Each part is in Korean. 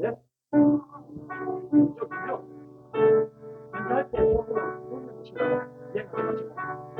Yes. Çok iyi. Ben de hep de çok iyi. Bunun için. Yeni bir şey.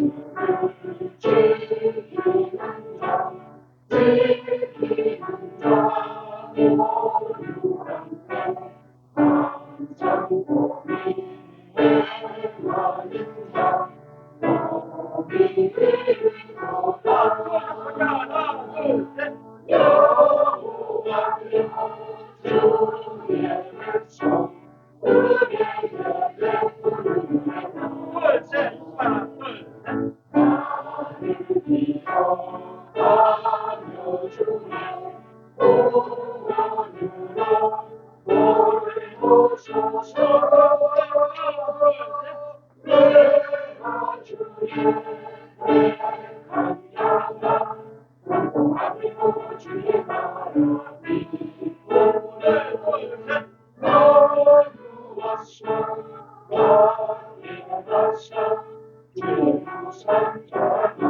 Thank you. Santa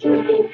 To.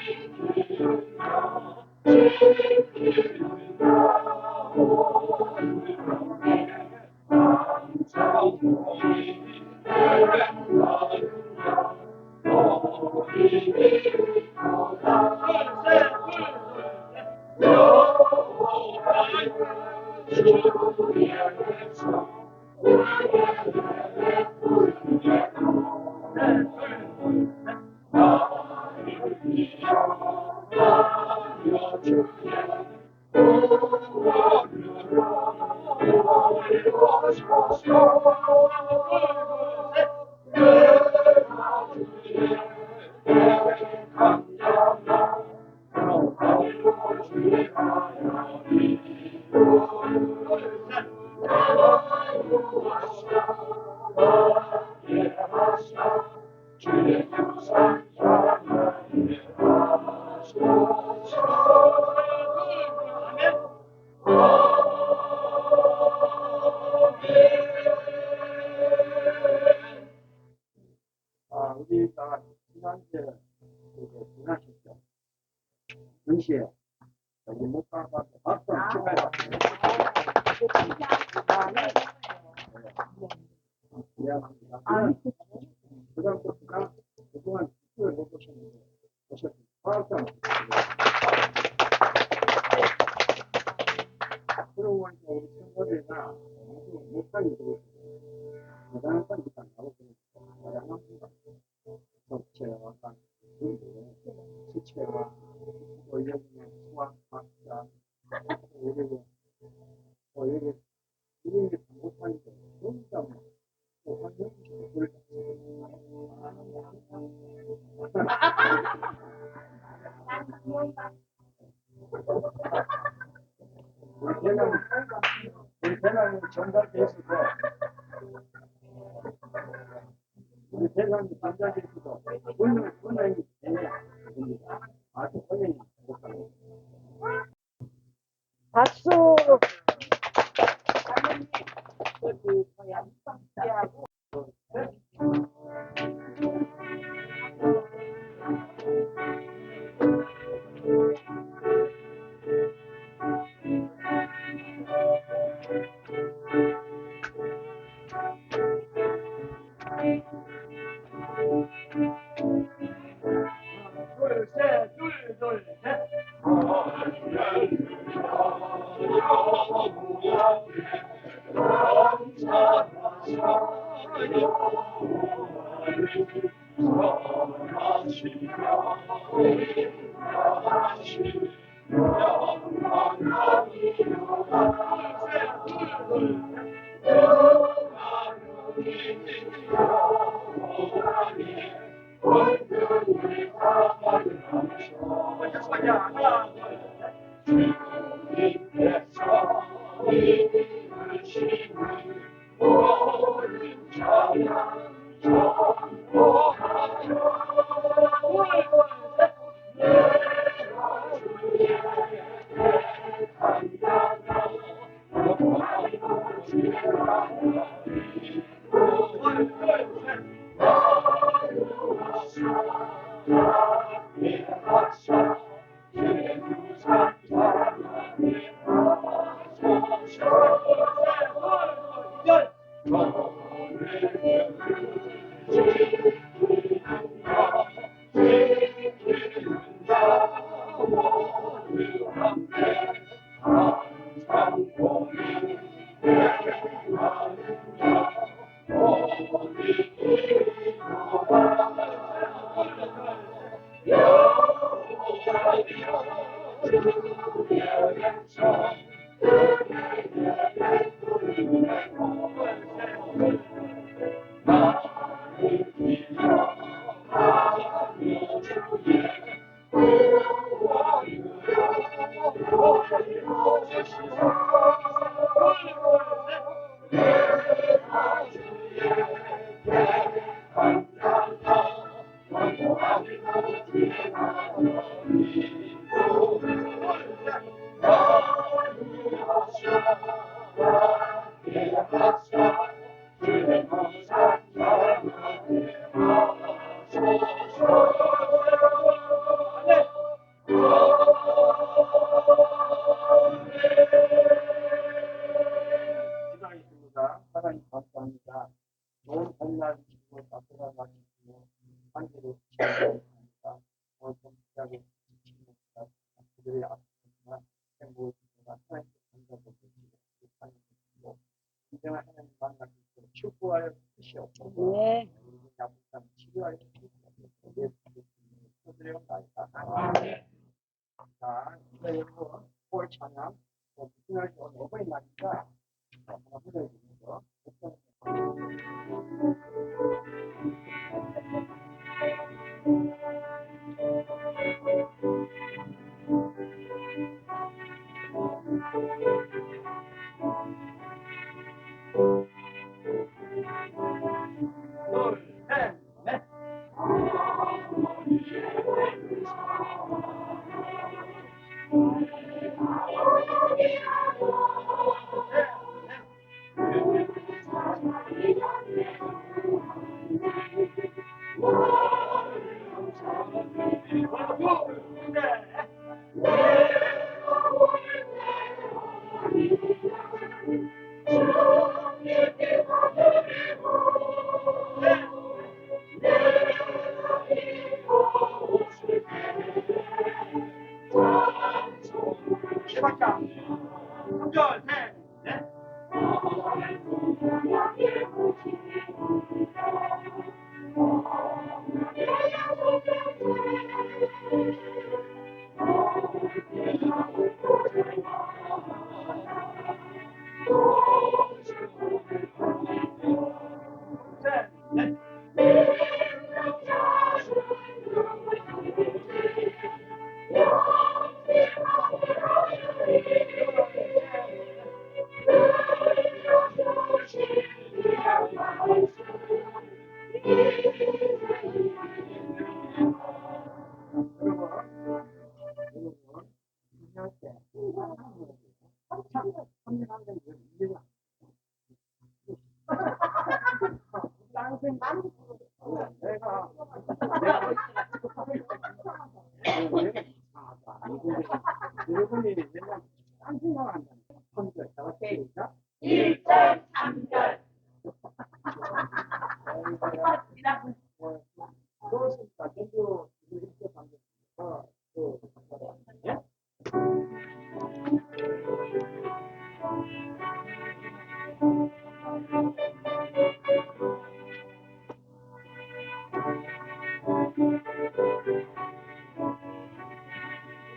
らいたんですけど、そ、もっか 우리 대남, 우리는 전달돼 있을 우리 대남이 전달돼 있을 때, 분명히, 분명히 되냐, 아주 분명히 박수! 그, 양상 하고 예. 자, 이거 여러분, 4월 찬양, 무슨 날이 오늘 어버이날이니까, 하나 불러주는 거. Thank you. amor. i'm done 맨날 딴 생각한다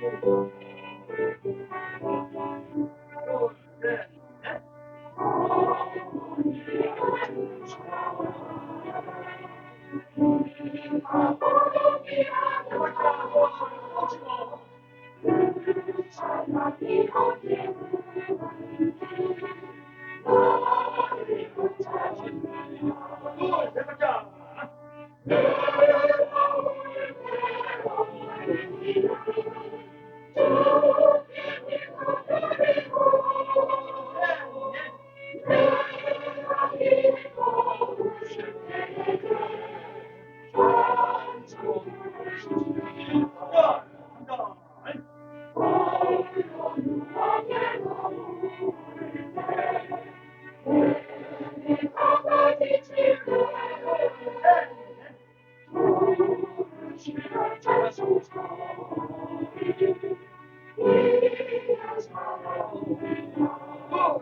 Música Oh!